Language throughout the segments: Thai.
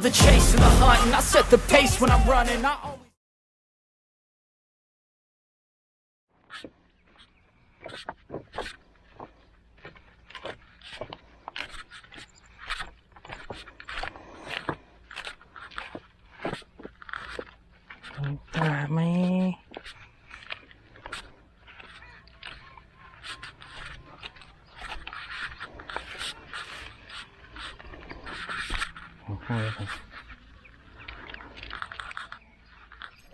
love the chase and the hunt, and I set the pace when I'm running. I always ป่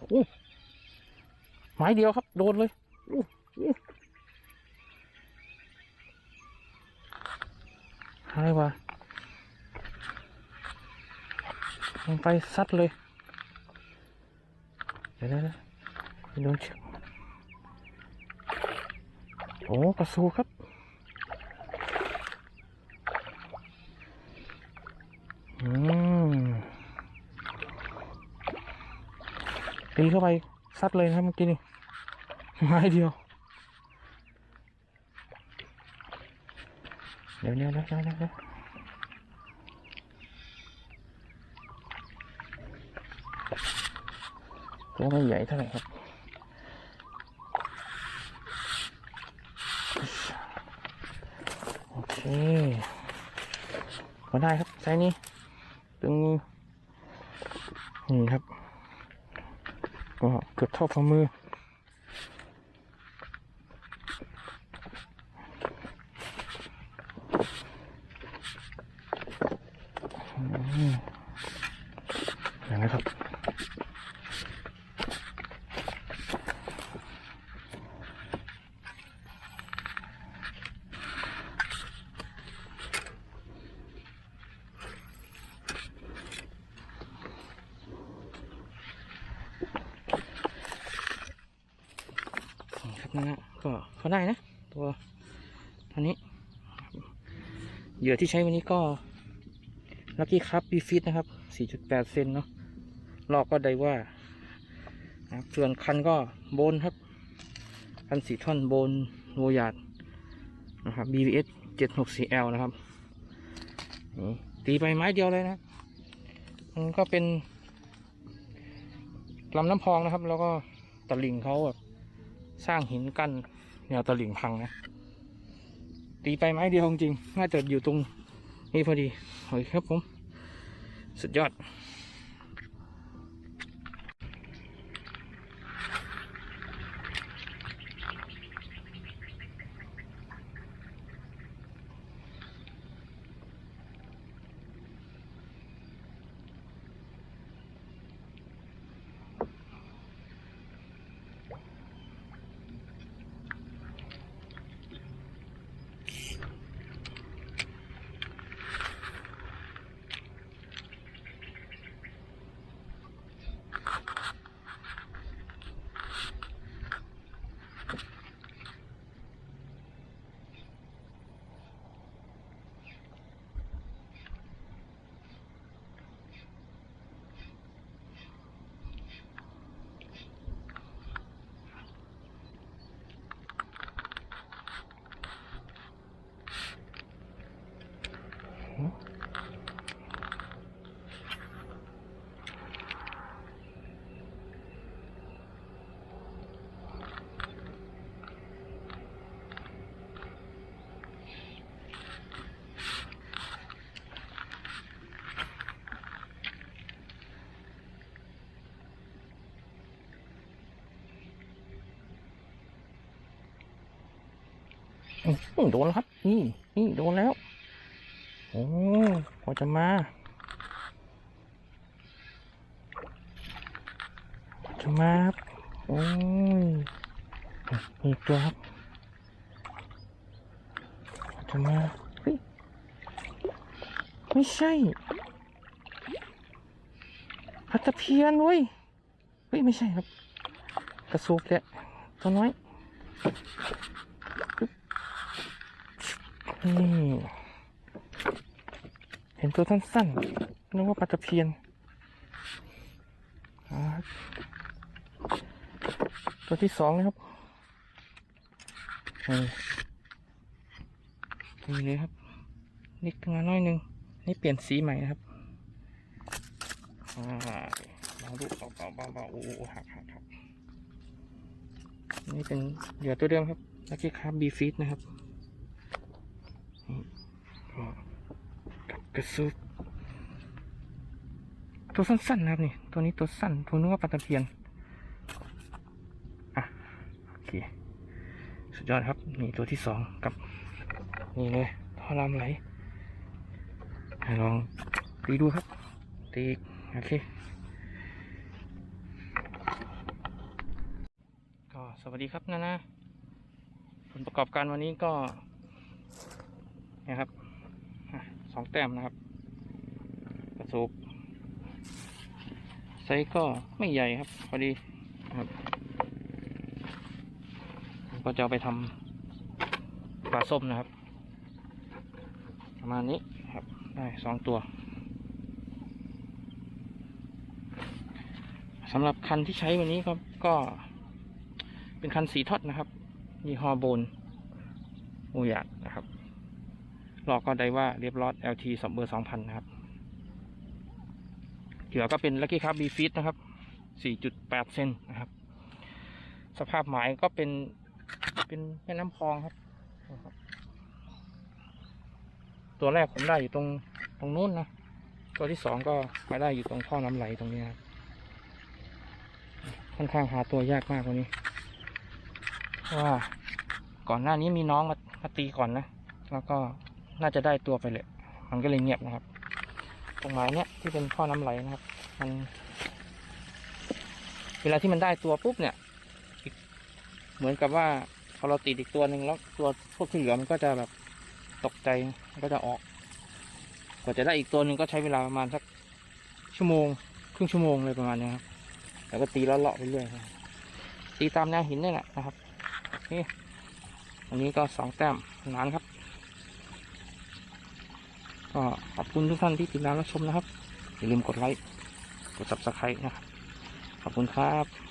โอ้ไม้เดียวครับ โดนเลยโอ้โหอะไรวะลงไปซัดเลย เดี๋ยวนะโดนเชือกโอ้กระสูครับ อืม ตีเข้าไปซัดเลยนะครับเมื่อกี้นี่ไม้เดียวเดี๋ยวเดี๋ยวเดี๋ยวเดี๋ยวเดี๋ยวตัวไม่ใหญ่เท่าไหร่ครับโอเคพอได้ครับไซส์นี้ตึงนี่ครับ ก็เกือบเท่าฝ่ามือ อย่างนะครับ นะฮะก็เขาได้นะ ตัวอันนี้เหยื่อที่ใช้วันนี้ก็ลักกี้ครับบีฟิตนะครับ 4.8 เซนเนาะลอกก็ได้ว่านะครับส่วนคันก็โบนครับ คันสีท่อนโบนโวยาดนะครับ BBS 764L นะครับตีไปไม้เดียวเลยนะมันก็เป็นลำน้ำพองนะครับ แล้วก็ตะลิ่งเขาแบบ สร้างหินกั้นแนวตลิ่งพังนะ ตีไปไม้เดียวจริง น่าจะอยู่ตรงนี้พอดีโอเคครับผม สุดยอด อื้อหือ โดนแล้วครับ นี่นี่โดนแล้ว โอ้พอจะมาพอจะมาครับโอ้ยมีตัวครับพอจะมาเฮ้ยไม่ใช่พัตะเพียนเว้ยเฮ้ยไม่ใช่ครับ กระสูบแหละตัวน้อย นี่เห็นตัวสั้นๆนึกว่าปลาตะเพียนตัวที่สองนะครับนี่เลยครับนี่ขึ้นมาหน้อยหนึง นี่เปลี่ยนสีใหม่นะครับอ่าเบาลูเบาเบาเบาเบาโอ้หักหักหักนี่เป็นเหยื่อตัวเดิมครับลักกี้คาร์บีฟิตนะครับนี่ก็ กระซุบตัวสั้นๆนะครับนี่ ตัวนี้ตัวสั้นผมนึกว่าปลาตะเพียนอะโอเคสุดยอดครับ นี่ตัวที่สองกับ นี่เลยท่อลำไหลให้ลองตีดูครับ ตีอีกโอเคก็สวัสดีครับนะนะผลประกอบการวันนี้ก็นะครับ สองแต้มนะครับ กระสูบไซส์ก็ไม่ใหญ่ครับ พอดีครับก็จะเอาไปทำปลาส้มนะครับ ประมาณนี้ครับ ได้สองตัวสำหรับคันที่ใช้วันนี้ครับก็เป็นคันสีทอดนะครับยี่ห้อโบนโอยาดนะครับ ลอกก็ได้ว่าเรียบร้อย LT สองเบอร์สองพันนะครับเหยื่อก็เป็นลักกี้ครับบีฟิตนะครับ4.8เซนนะครับ สภาพหมายก็เป็นเป็นแม่น้ำพองครับ ตัวแรกผมได้อยู่ตรงตรงนู้นนะ ตัวที่สองก็มาได้อยู่ตรงท่อน้ำไหลตรงนี้ครับค่อนข้างหาตัวยากมากว่านี้เพราะว่าก่อนหน้านี้มีน้องมามาตีก่อนนะ แล้วก็ น่าจะได้ตัวไปเลย มันก็เลยเงียบนะครับ ตรงหมายเนี้ยที่เป็นท่อน้ำไหลนะครับ มัน เวลาที่มันได้ตัวปุ๊บเนี่ย เหมือนกับว่าพอเราติดอีกตัวหนึ่งแล้วตัวพวกที่เหลือมันก็จะแบบตกใจมันก็จะออก กว่าจะได้อีกตัวหนึ่งก็ใช้เวลาประมาณสักชั่วโมง ครึ่งชั่วโมงเลยประมาณนี้ครับ แล้วก็ตีแล้วเลาะไปเรื่อยตีตามแนวหินนี่แหละนะครับนี่อันนี้ก็สองแต้มนานครับ ก็ขอบคุณทุกท่านที่ติดตามรับชมนะครับ อย่าลืมกดไลค์ กดซับสไครต์นะครับ ขอบคุณครับ